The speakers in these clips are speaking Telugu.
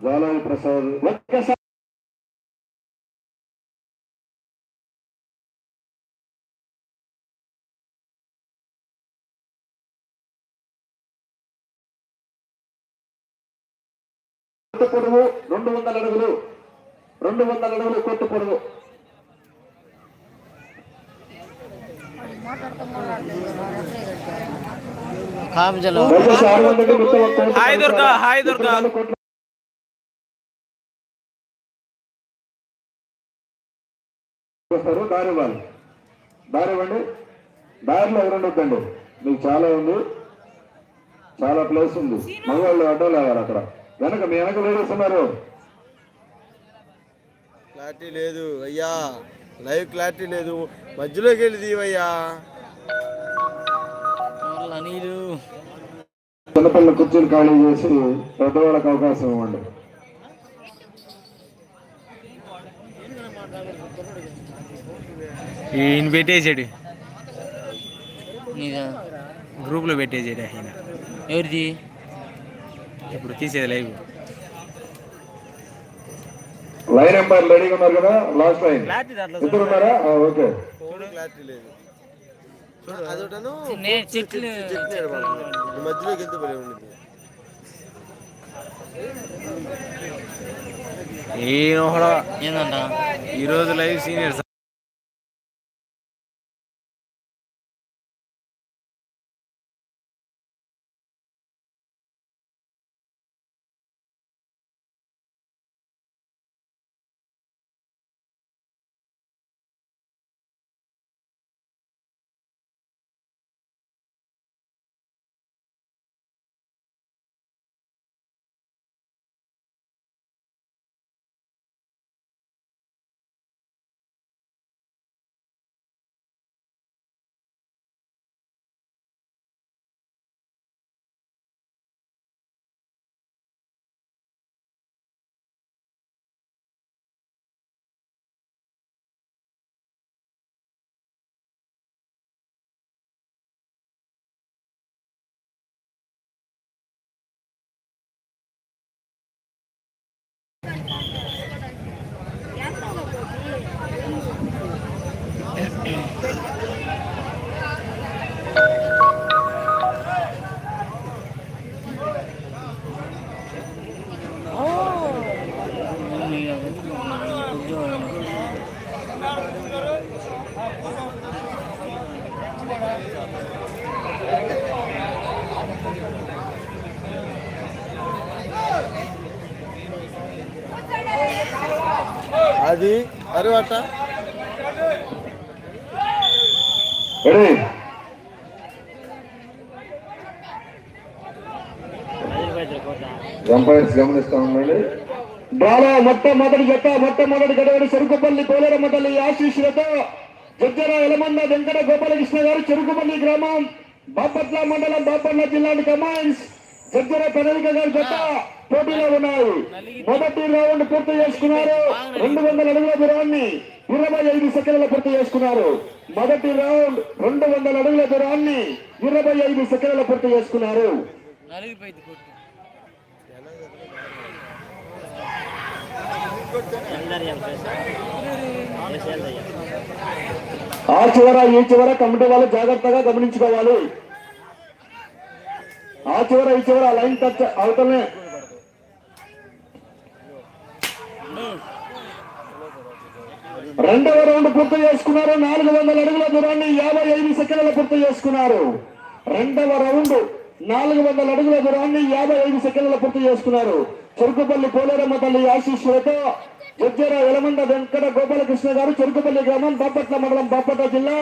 జాలవి ప్రసాద్ ఒక్కసారి కొట్టు పొడవు రెండు వందల అడుగులు. రెండు వందల అడుగులు కొట్టు పొడవు హాయ్ దుర్గా, హాయ్ దుర్గా. దారి ఇవ్వాలి దారి ఇవ్వండి దారిలో ఎవరండి వద్దండి. మీకు చాలా ఉంది. చాలా ప్లేస్ ఉంది. మగవాళ్ళు అడ్డం లేవాలి అక్కడ. వెనక మీ వెనక లేడీస్ ఉన్నారు. క్లారిటీ లేదు అయ్యా. లైవ్ క్లారిటీ లేదు. మధ్యలోకి వెళ్ళి తీవయ్యా నీరు చిన్నపిల్లల కుర్చీలు ఖాళీ చేసి పెద్దవాళ్ళకి అవకాశం ఇవ్వండి. ఈయన పెట్టేసాడు. నీదా? గ్రూప్లో పెట్టేసాడు ఆయన. ఎవరిది? ఇప్పుడు తీసేది లైవ్. లైన్ నెంబర్ రెడీగా ఉన్నారు కదా? Last line. ఇద్దరు ఉన్నారా ఓకే. క్లారిటీ లేదు. చూడు అదొకటను చెట్లు ఉండింది. ఏందంట? ఈ రోజు లైవ్ సీనియర్స్. అది తరువాత ఎంపైర్స్ గమనిస్తా ఉండండి డ్రాలో మొట్టమొదటి జట్ట మొట్టమొదటి గడవడి సరుకుపల్లి పోలేరమ్మ తల్లి ఆశీస్సులతో జగ్గర ఎలమంద వెంకట గోపాలకృష్ణ గారు చెరుకుపల్లి గ్రామం బాపట్ల మండలం బాపట్ల జిల్లాని కమాండ్స్ జగ్గర ప్రణాళిక గారి జట్ట పోటీలో ఉన్నాయి. మొదటి రౌండ్ పూర్తి చేసుకున్నారు. రెండు వందల అడుగుల దూరాన్ని ఇరవై ఐదు సెకండ్ల పూర్తి చేసుకున్నారు. మొదటి రౌండ్ రెండు వందల అడుగుల దూరాన్ని ఇరవై ఐదు సెకండ్ల పూర్తి చేసుకున్నారు. నలిగిపోయింది కొట్టు ఆ చివర ఈ చివర కమిటీ వాళ్ళు జాగ్రత్తగా గమనించుకోవాలి. ఆ చివర ఈ చివర లైన్ టచ్ అవతలనే. రెండవ రౌండ్ పూర్తి చేసుకున్నారు. నాలుగు వందల అడుగుల దూరాన్ని యాభై ఐదు సెకండ్ల పూర్తి చేసుకున్నారు. రెండవ రౌండ్ నాలుగు వందల అడుగుల దూరాన్ని యాభై ఐదు సెకండ్ల పూర్తి చేసుకున్నారు. చెరుకుపల్లి పోలేరమ్మ తల్లి ఆశీస్సులతో ఉజ్జర వెలమండ వెంకట గోపాలకృష్ణ గారు చెరుకుపల్లి గ్రామం బాపట్ల మండలం బాపట్ల జిల్లా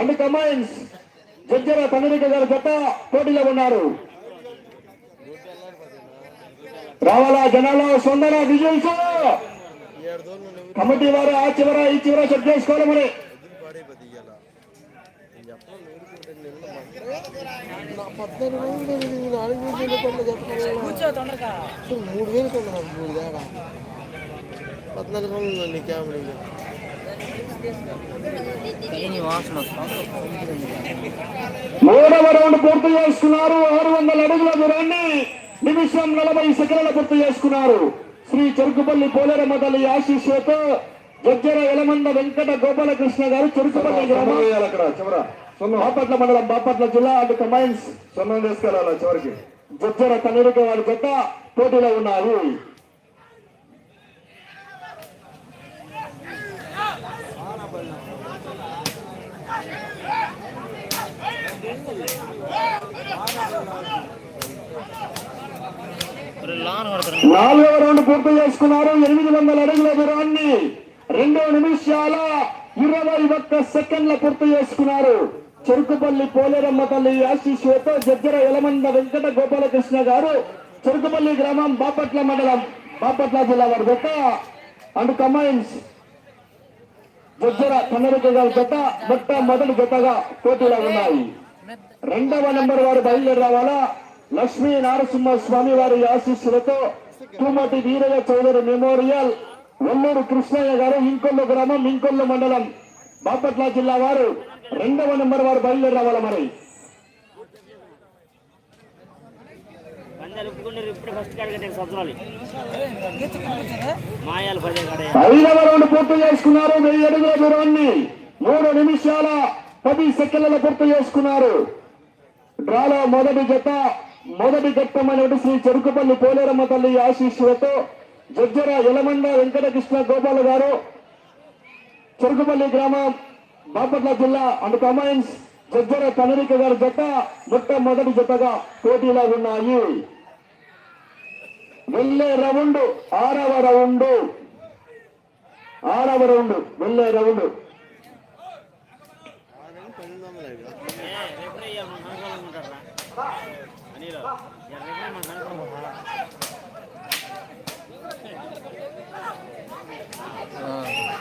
అండ్ కమైన్స్ జజ్జర తమిళిక గారి జత పోటీలో ఉన్నారు. రావాలా జనాల సొందర విజయ్ కమిటీ వారు ఆ చివర ఈ చివర చెక్ చేసుకోవాలి మరి. పద్నాలుగు రోజులు నాలుగు వేలు కొన్న చెప్పను మూడు వేలు కొన్నా నాకు మూడు దాకా పద్నాలుగు వందలు నీ క్యామెరా మూడవ రౌండ్ పూర్తి చేసుకున్నారు ఆరు వందల అడుగుల దూరాన్ని నిమిషం నలభై సెకండ్ల పూర్తి చేసుకున్నారు శ్రీ చెరుకుపల్లి పోలేరమ్మ తల్లి ఆశీస్సులతో జగ్గర యలమంద వెంకట గోపాలకృష్ణ గారు చెరుకుపల్లి గ్రామం. అక్కడ చివర. బాపట్ల మండలం బాపట్ల జిల్లా అండ్ కమైన్స్ సొన్నం తీసుకెళ్ళాలి చివరికి? జగ్గర కన్నీరుక వారి జత పోటీలో ఉన్నారు. నాలుగవ రౌండ్ పూర్తి చేసుకున్నారు. ఎనిమిది వందల అడుగుల దూరాన్ని రెండు నిమిషాల ఇరవై ఒక్క సెకండ్ల పూర్తి చేసుకున్నారు. చెరుకుపల్లి పోలేరమ్మ తల్లి ఆశీస్సులతో జగ్గర యలమంద వెంకట గోపాలకృష్ణ గారు చెరుకుపల్లి గ్రామం బాపట్ల మండలం బాపట్ల జిల్లా వారి జత అండ్ కమైన్స్ జగ్గర కన్నడక గారి జత మొట్ట మొదటి జతగా పోటీలో ఉన్నాయి. రెండవ నెంబర్ వారు బయలుదేరి రావాలా లక్ష్మీ నారసింహ స్వామి వారి ఆశీస్సులతో తుమ్మటి వీరయ్య చౌదరి మెమోరియల్ వల్లూరు కృష్ణయ్య గారు ఇంకొల్లు గ్రామం ఇంకొల్లు మండలం బాపట్ల జిల్లా వారు. రెండవ నెంబర్ వారు బయలుదేరి రావాలా మరి. ఐదవ రౌండ్ పూర్తి చేసుకున్నారు. వెయ్యి అడుగుల దూరాన్ని మూడు నిమిషాల పది సెకండ్ల పూర్తి చేసుకున్నారు. డ్రాలో మొదటి జత మొదటి ఘట్టమైనటువంటి శ్రీ చెరుకుపల్లి పోలేరమ్మ తల్లి ఆశీస్సులతో జగ్గర యలమండ వెంకటకృష్ణ గోపాల్ గారు చెరుకుపల్లి గ్రామం బాపట్ల జిల్లా అండ్ కమైన్స్ జగ్గర కనరిక గారి జత మొట్టమొదటి జతగా పోటీలో ఉన్నాయి వెళ్ళే రౌండ్ ఆరవ రౌండ్ ఆరవ రౌండ్ వెళ్ళే రౌండ్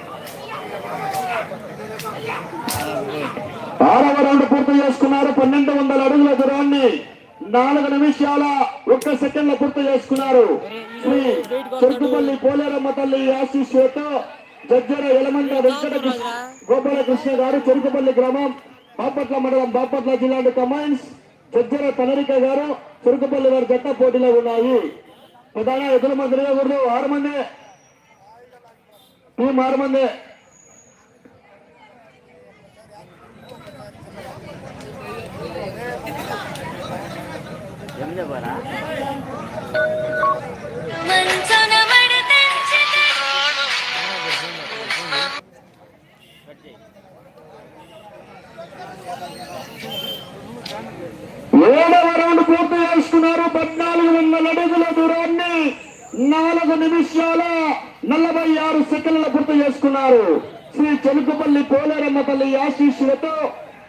రేపడే ఆరవ రౌండ్ పూర్తి చేసుకున్నారు. పన్నెండు వందల అడుగుల దూరాన్ని నాలుగు నిమిషాల ఒక్క సెకండ్ల పూర్తి చేసుకున్నారు. శ్రీ చెరుకుపల్లి పోలేరమ్మ తల్లి ఆశీస్సులతో జగ్గర యలమంద వెంకట గోపాలకృష్ణ గారు చెరుకుపల్లి గ్రామం బాపట్ల మండలం బాపట్ల జిల్లా కమాండ్స్. జగ్గర తనరిక గారు చెరుకుపల్లి వారి జట్ట పోటీలో ఉన్నాయి. ప్రధాన ఎదురు మంది తిరగకూడదు ఆరు మంది. టీం ఆరు మంది. ఏడవ రౌండ్ పూర్తి చేసుకున్నారు పద్నాలుగు వందల అడుగుల దూరాన్ని నాలుగు నిమిషాల నలభై ఆరు సెకండ్ల పూర్తి చేసుకున్నారు. శ్రీ చెలుకుపల్లి పోలేరమ్మ తల్లి ఆశీస్సులతో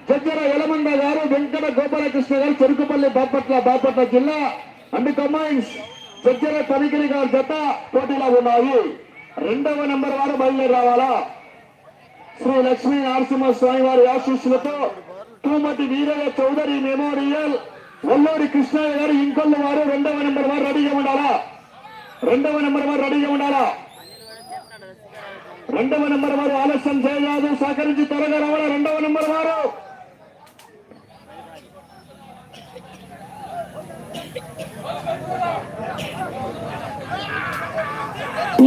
జగ్గర యలమండ గారు వెంకట గోపాలకృష్ణ గారు చెరుకుపల్లి బాపట్ల బాపట్ల జిల్లా అండ్ కమాండ్స్ జగ్గర తనిఖీ గారి జత పోటీలో ఉన్నాయి. రెండవ నెంబర్ వారు బయలుదేరి రావాలా? శ్రీ లక్ష్మీ నరసింహ స్వామి వారి ఆశీస్సులతో తూమటి వీరయ్య చౌదరి మెమోరియల్ వల్లూరి కృష్ణయ్య గారు ఇంకొల్లు వారు రెండవ నెంబర్ వారు రెడీగా ఉండాలా? రెండవ నెంబర్ వారు రెడీగా ఉండాలా? రెండవ నెంబర్ వారు ఆలస్యం చేయరాదు సహకరించి త్వరగా రావాలా? రెండవ నెంబర్ వారు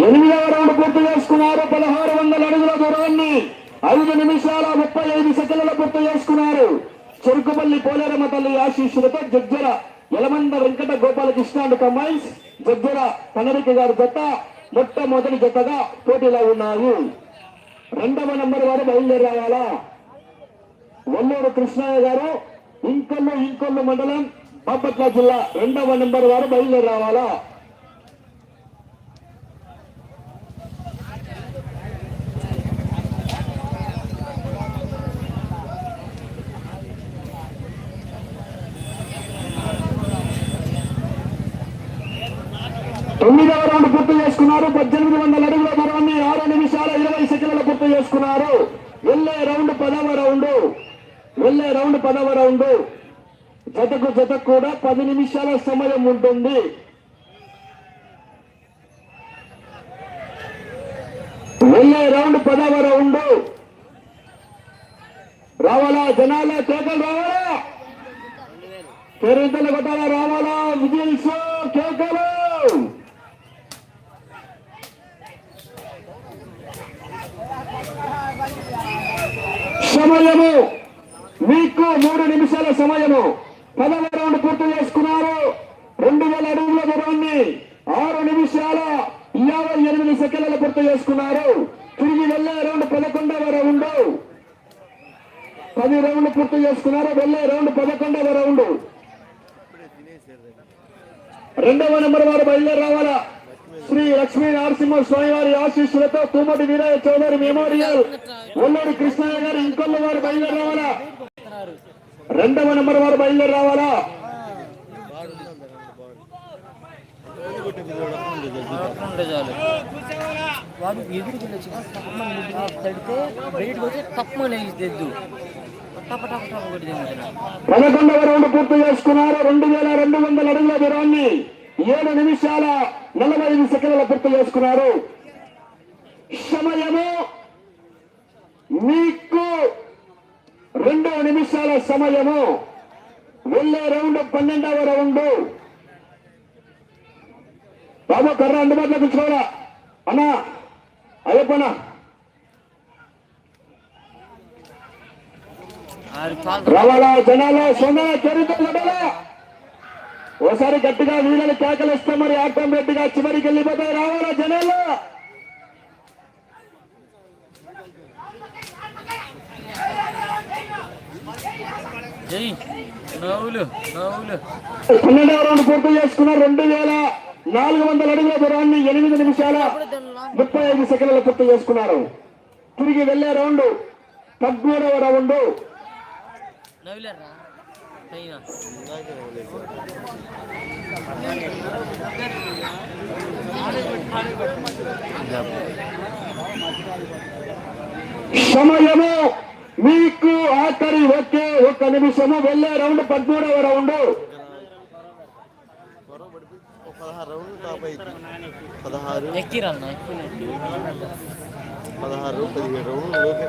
ఎనిమిదవ రౌండ్ పూర్తి చేసుకున్నారు. పదహారు వందల అడుగుల దూరాన్ని ఐదు నిమిషాల ముప్పై ఐదు సెకండ్ల పూర్తి చేసుకున్నారు. చెరుకుపల్లి పోలేరమ్మ తల్లి ఆశీస్సులతో జగ్గర యలమంద వెంకట గోపాలకృష్ణ అండ్ కమైన్స్ జగ్గర కనరిక గారి జత మొట్టమొదటి జతగా పోటీలో ఉన్నాయి రెండవ నెంబర్ వారు బయలుదేరి రావాలా వల్లూరు కృష్ణయ్య గారు ఇంకొల్లు ఇంకొల్లు మండలం బాపట్ల జిల్లా రెండవ నెంబర్ వారు బయలుదేరి రావాలా? తొమ్మిదవ రౌండ్ పూర్తి చేసుకున్నారు. పద్దెనిమిది వందల అడుగుల దూరాన్ని ఆరు నిమిషాల ఇరవై సెకండ్ల పూర్తి చేసుకున్నారు. వెళ్ళే రౌండ్ పదవ రౌండ్. వెళ్ళే రౌండ్ పదవ రౌండ్. జతకు జతకు కూడా పది నిమిషాల సమయం ఉంటుంది. వెళ్ళే రౌండ్ పదవ రౌండ్. రావాలా జనాల కేకలు రావాలా? పేరుంతలు కొట్టాలా రావాలా? విజిల్స్ కేకలు సమయము మీకు మూడు నిమిషాల సమయము పదవ రౌండ్ పూర్తి చేసుకున్నారు రెండు వేల అడుగుల దూరాన్ని ఆరు నిమిషాల యాభై ఎనిమిది సెకండ్లు పూర్తి చేసుకున్నారు తిరిగి వెళ్ళే రౌండ్ పదకొండవ రౌండ్. పది రౌండ్ పూర్తి చేసుకున్నారు. వెళ్ళే రౌండ్ పదకొండవ రౌండ్. రెండవ నెంబర్ వారు బయలుదేరి రావాలా? శ్రీ లక్ష్మీ నరసింహ స్వామి వారి ఆశీస్సులతో తుమ్మటి వీరయ్య చౌదరి మెమోరియల్ ఒల్లూరి కృష్ణయ్య గారు ఇంకొల్లు వారు బయలుదేరి రావాలా? రెండవ నెంబర్ వారు బయలుదేరి రావాలా ఉంటే చాలు వాడు ఎదురుకి వచ్చి తప్పమని ముద్దుగా తడితే బయటకు వచ్చి పదకొండవ రౌండ్ పూర్తి చేసుకున్నారు. రెండు వేల రెండు వందల అడుగుల దూరాన్ని ఏడు నిమిషాల నలభై ఐదు సెకండ్ల పూర్తి చేసుకున్నారు. సమయము మీకు రెండు నిమిషాల సమయము. వెళ్ళే రౌండ్ పన్నెండవ రౌండ్. బాబు కర్ర అందుబాటులో తెచ్చుకోవాలా అన్నా అయ్యప్పనా రావాలా? జనాలు సొంత చరిత్ర ఓసారి గట్టిగా వీళ్ళని కేకలిస్తే మరి ఆటోమేటిక్గా చివరికి వెళ్ళిపోతాయి రావాలా జనాలు పన్నెండవ రౌండ్ పూర్తి చేసుకున్న రెండు వేల నాలుగు వందల అడుగుల దూరాన్ని ఎనిమిది నిమిషాల ముప్పై ఐదు సెకండ్లు పూర్తి చేసుకున్నారు. తిరిగి వెళ్ళే రౌండ్ పదమూడవ రౌండ్. సమయము మీకు ఆఖరి ఒకే ఒక్క నిమిషము. వెళ్ళే రౌండ్ పదమూడవ రౌండ్. పదహారు రౌండ్లు టాప్ అయింది పదహారు. ఎక్కిరన్న పదహారు పదిహేడు రౌండ్లు లోపే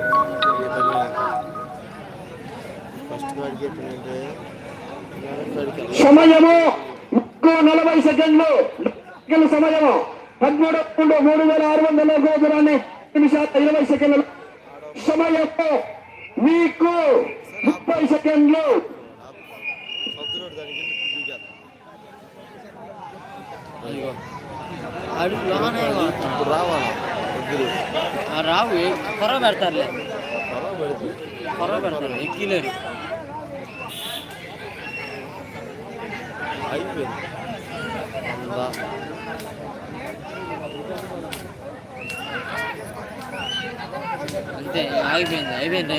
ఫస్ట్ సమయము ఇంకో నలభై సెకండ్లు. సమయము పదమూడు రెండు మూడు వేల ఆరు వందల దూరాన్ని నిమిషాల ఇరవై సెకండ్లు. సమయము మీకు ముప్పై సెకండ్లు. ఇప్పుడు రావాలి వద్దులు ఆ రావు కొర పెడతారులే పొలం పెడితే కొర పెడతారు ఎక్కిలేరు అయిపోయింది అందా అంతే ఆగిపోయింది అయిపోయింది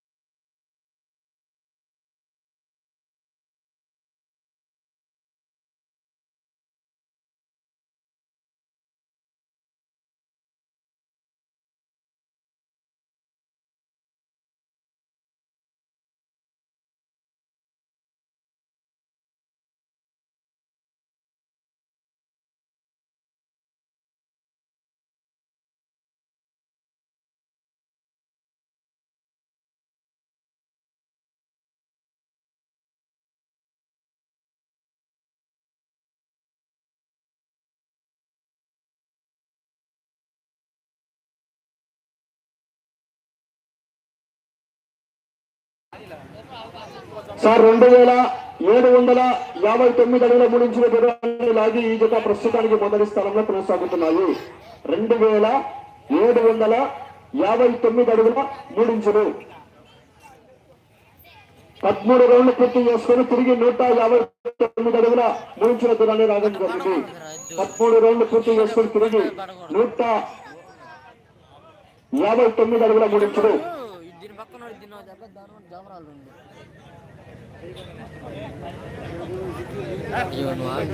సార్ రెండు వేల ఏడు వందల యాభై తొమ్మిది అడుగుల ముడించిన దూరాన్ని లాగి ఈ జత ప్రస్తుతానికి మొదటి స్థానంలో కొనసాగుతున్నాయి. రెండు వేల ఏడు వందల యాభై తొమ్మిది అడుగుల మూడించులు పదమూడు రౌండ్లు పూర్తి చేసుకుని తిరిగి నూట యాభై తొమ్మిది అడుగుల మూడించిన దూరాన్ని రావడం జరిగింది. పదమూడు రౌండ్లు పూర్తి చేసుకుని తిరిగి నూట యాభై తొమ్మిది అడుగుల మూడించులు Vừa nói